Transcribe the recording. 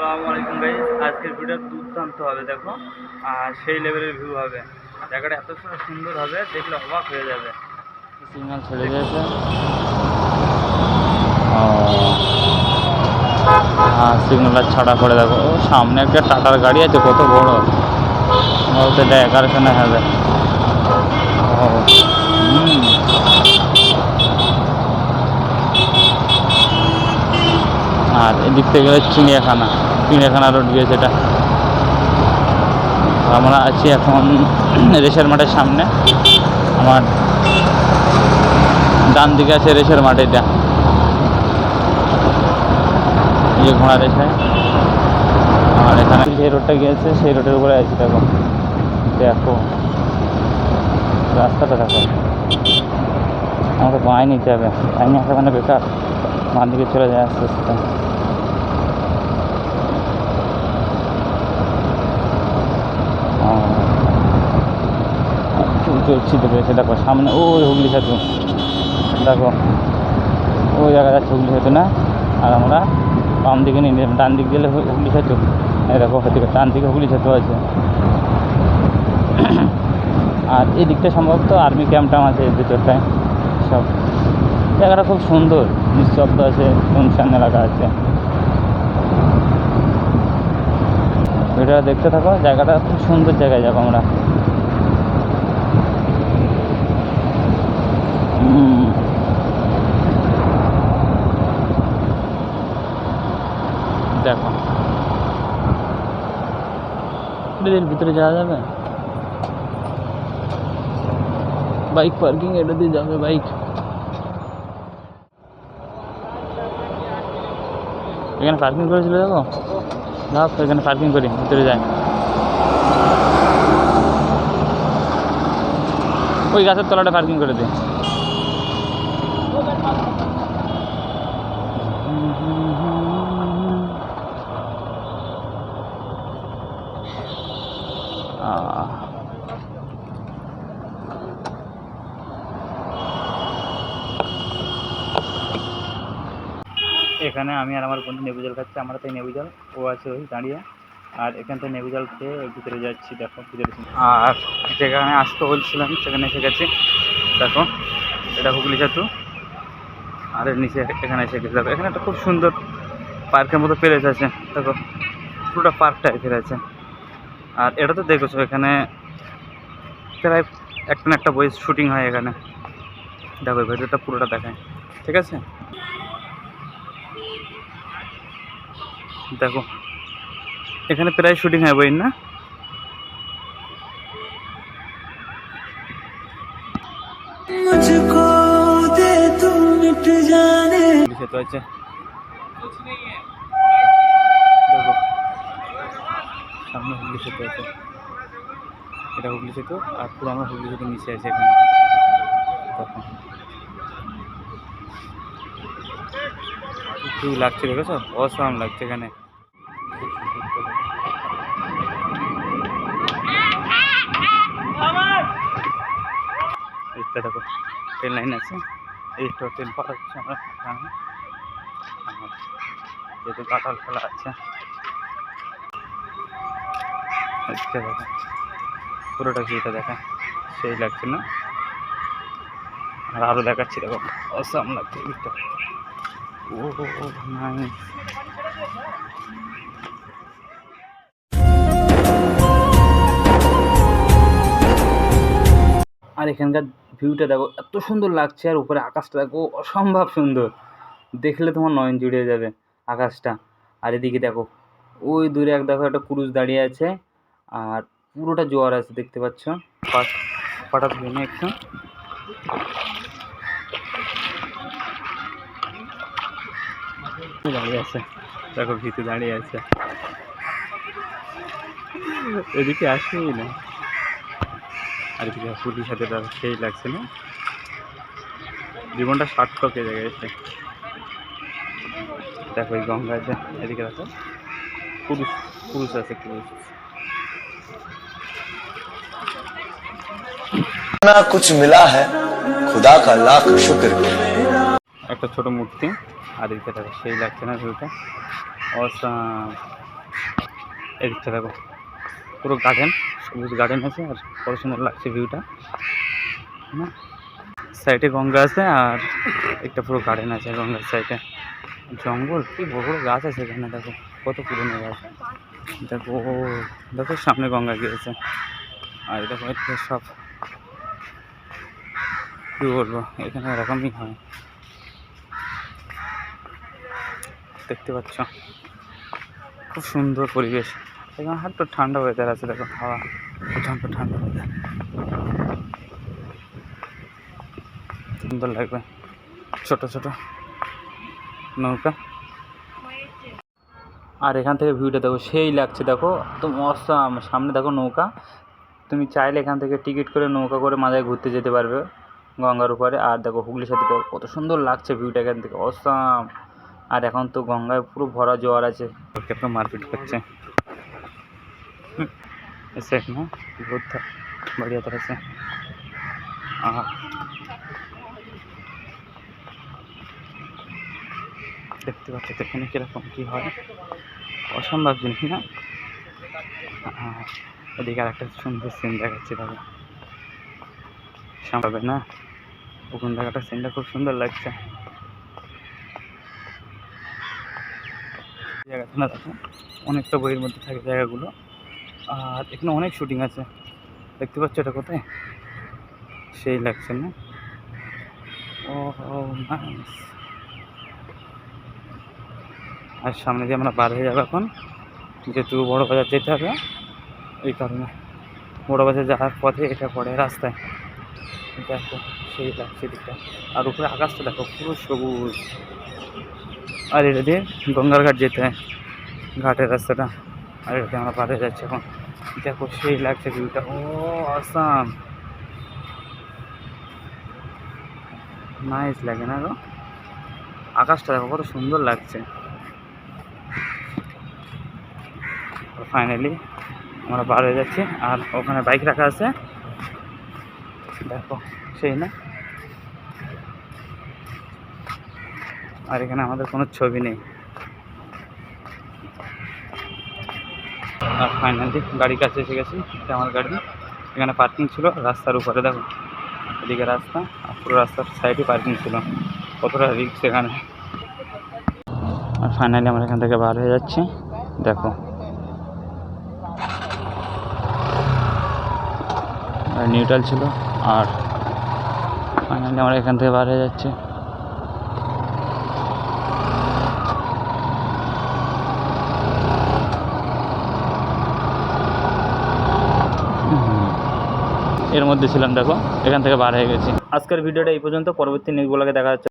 আসসালামু আলাইকুম ভাই। আজকের ভিডিও দুর্দান্ত হবে, দেখো। আর সেই লেভেলের ভিউ হবে। জায়গাটা এত সুন্দর হবে, দেখলে অবাক হয়ে যাবে। সিগন্যাল ছেড়ে হ্যাঁ সিগন্যালটা ছাড়া পড়ে দেখো। সামনে একটা টাটার গাড়ি আছে, কত বড়। বলতে এটা হবে। ও আর এদিক থেকে চিড়িয়াখানা। চিড়িয়াখানা রোড গিয়েছে এটা আমরা আছি এখন রেশের মাঠের সামনে। আমার ডান দিকে আছে রেশের মাঠ এটা। যে ঘোড়া রেশে আর এখানে যে রোডটা গিয়েছে, সেই রোডের উপরে আছি দেখো। দেখো। রাস্তাটা দেখো। আমাকে বাঁয়ে নিতে হবে বাঁয়ে আসা মানে বেকার। বাঁ দিকে চলে যায় আস্তে আস্তে। চলছি তো বেশি দেখো সামনে, ওই হুগলি সেতু দেখো, ওই জায়গা যাচ্ছে হুগলি সেতু না? আর আমরা বাম দিকে নিয়ে নিলাম, ডান দিক গেলে হুগলি সেতু দেখো ওদিকে ডান দিকে হুগলি সেতু আছে আর এই দিকটা সম্ভবত আর্মি ক্যাম্প আছে ভিতরটায়। সব জায়গাটা খুব সুন্দর, নিঃশব্দ আছে শুনশান এলাকা আছে। এটা দেখতে থাকো, জায়গাটা খুব সুন্দর জায়গায় যাব আমরা। দেখো এর ভিতরে যাওয়া যাবে বাইক পার্কিং এটা দিয়ে যাবে বাইক এখানে পার্কিং করেছিল দেখো ভাব এখানে পার্কিং করি ভিতরে যাই ওই গাছের তলাটা পার্কিং করে দে আহ এখানে আমি আর আমার বন্ধু নেবু জল খাচ্ছি, আমরা তাই নেবু জল ও আছে ওই দাঁড়িয়ে। আর এখান থেকে নেবু জল খেয়ে ভিতরে যাচ্ছি, দেখো, ভিতরে আর যেখানে আসতে বলছিলাম, সেখানে এসে গেছি। দেখো, এটা হুগলি সেতু। আর এর নিচে এখানে এসে গেছি দেখো এখানে একটা খুব সুন্দর পার্কের মতো প্লেস আছে দেখো পুরোটা পার্ক টাইপের আছে আর এটা তো দেখেছো এখানে প্রায় একটা না একটা বই শুটিং হয় এখানে দেখো ভেতরটা পুরোটা দেখায় ঠিক আছে দেখো এখানে প্রায় শুটিং হয় বইয়ের না मुझको दे तू मिट जाने সেতু আছে দেখো সামনে হুগলি সেতু আছে এটা হুগলি সেতু আর পুরো আমরা হুগলি সেতু নিচে আছে এখানে দেখো কি লাগছে দেখেছো অসাম লাগছে এখানে এইটা দেখো ট্রেন লাইন আছে এই তো হচ্ছে আমরা যেহেতু কাঁঠাল খেলা আছে। আচ্ছা দেখো, পুরোটা ভিউটা দেখা? সেই লাগছে না? আর আরও দেখাচ্ছি দেখো, অসাম লাগছে ভিউটা ও আর এখানকার ভিউটা দেখো, এত সুন্দর লাগছে আর উপরে আকাশটা দেখো অসম্ভব সুন্দর। দেখলে তোমার নয়ন জুড়ে যাবে আকাশটা। আর এদিকে দেখো, ওই দূরে এক দেখো একটা ক্রুজ দাঁড়িয়ে আছে আর পুরোটা জোয়ার আছে, দেখতে পাচ্ছ? হঠাৎ ভেঙে একটু। দাঁড়িয়ে আছে, দেখো ভিতরে দাঁড়িয়ে আছে। এদিকে আসেই না। আর কিছু পুলিশ হাতে সেই লাগছে না জীবনটা সার্থকে জায়গায় এসে দেখো এই গঙ্গা আছে এদিকে দেখো। পুরুষ পুরুষ আছে পুরুষ। না কুছ মিলা হ্যাঁ খুদা কা লাখ শুকর। একটা ছোট মূর্তি আর এদিকে দেখো সেই লাগছে না শুরুটা অসাম। এদিকটা দেখো। পুরো গার্ডেন সবুজ গার্ডেন আছে আর কত সুন্দর লাগছে ভিউটা হ্যাঁ। সাইডে গঙ্গা আছে আর একটা পুরো গার্ডেন আছে গঙ্গার সাইডে জঙ্গল, কি বড় বড় গাছ আছে এখানে, দেখো, কত পুরনো গাছ। দেখো দেখো, সামনে গঙ্গা গিয়েছে। আর দেখো সব কী বলব, এখানে এরকমই হয়। দেখতে পাচ্ছ? খুব সুন্দর পরিবেশ। এখানে হালকা ঠান্ডা ওয়েদার আছে দেখো হাওয়া প্রচণ্ড ঠান্ডা ওয়েদার সুন্দর লাগবে, ছোট ছোট নৌকা। আর এখান থেকে ভিউটা দেখো, সেই লাগছে, দেখো তো অসাম, সামনে দেখো নৌকা। তুমি চাইলে এখান থেকে টিকিট করে নৌকা করে মাঝে ঘুরতে যেতে পারবে, গঙ্গার উপরে। আর দেখো হুগলি সাথে কত সুন্দর লাগছে ভিউটা এখান থেকে, অসাম। আর এখন তো গঙ্গায় পুরো ভরা জোয়ার আছে। মারপিট করছে। ऐसे ना बहुत था बढ़िया तरह से हाँ দেখতে পাচ্ছ তো এখানে কীরকম কী হয় অসম্ভব জিনিস না হ্যাঁ এদিকে আর একটা সুন্দর সিন দেখাচ্ছি দাদা সম্ভব না ওখান জায়গাটা সিনটা খুব সুন্দর লাগছে জায়গাটা না দেখো অনেকটা বইয়ের মধ্যে থাকে জায়গাগুলো আর এখানে অনেক শুটিং আছে। দেখতে পাচ্ছ এটা কোথায়? সেই লাগছে না? ও আর সামনে দিয়ে আমরা বার হয়ে যাব এখন। যেহেতু বড় বাজার যেতে হবে, এই কারণে। বড় বাজার যাওয়ার পথে এটা পড়ে রাস্তায়। দেখো, সেই লাগছে দিকটা আর উপরে আকাশটা দেখো, পুরো সবুজ। আর এটা দিয়ে গঙ্গার ঘাট যেতে হয়। ঘাটের রাস্তাটা। আর এটা দিয়ে আমরা পার যাচ্ছি এখন। দেখো, সেই লাগছে ভিউটা। ও, আসাম। নাইস লাগে না গো? আকাশটা দেখো, কত সুন্দর লাগছে। ফাইনালি আমরা পার হয়ে যাচ্ছি, আর ওখানে বাইক রাখা আছে। দেখো, সেই না? আর এখানে আমাদের কোনো ছবি নেই। ফাইনালি গাড়ি কাছে এসে গেছি এটা আমার গাড়ি। এখানে পার্কিং ছিল, রাস্তার উপরে দেখো, এদিকে রাস্তা, আর পুরো রাস্তার সাইডে পার্কিং ছিল। কতটা রিক্স এখানে। আর ফাইনালি আমরা এখান থেকে বার হয়ে যাচ্ছি, দেখো। আর নিউট্রাল ছিল, আর ফাইনালি আমরা এখান থেকে বার হয়ে যাচ্ছি এর মধ্যে ছিলাম, দেখো। এখান থেকে বার হয়ে গেছি। আজকের ভিডিওটা এই পর্যন্ত। পরবর্তী নিউজগুলোকে দেখা যাচ্ছে